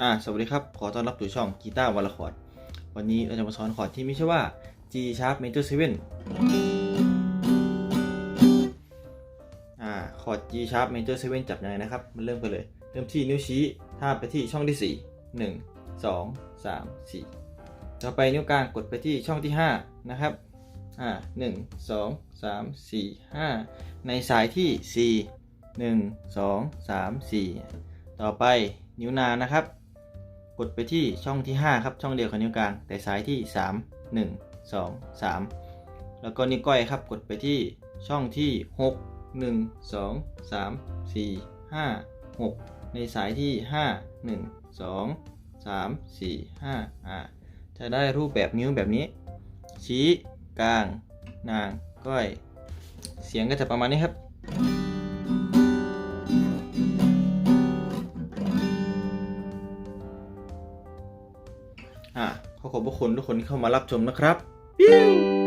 อ่าสวัสดีครับ ขอต้อนรับสู่ช่องกีตาร์วอลคอร์ด วันนี้เราจะมาสอนคอร์ดที่มีชื่อว่า G sharp major 7อ่าคอร์ด G sharp major 7จับยังไงนะครับ มันเริ่มกันเลย เริ่มที่นิ้วชี้ทาบไปที่ช่องที่ 4 1 2 3 4 ต่อไปนิ้วกลางกดไปที่ช่องที่ 5 นะครับอ่า1 2 3 4 5ในสายที่4 1 2 3 4ต่อไปนิ้วนางนะครับ กดไปที่ช่องที่ 5 ครับ ช่องเดียวกับนิ้วกลาง แต่สายที่ 3 1 2 3 แล้วก็นิ้วก้อยครับ กดไปที่ช่องที่ 6 1 2 3 4 5 6 ในสายที่ 5 1 2 3 4 5อ่าจะได้รูปแบบนิ้วแบบนี้ ชี้กลาง นาง ก้อย เสียงก็จะประมาณนี้ครับ อ่าขอขอบพระคุณทุกคนที่เข้ามารับชมนะครับ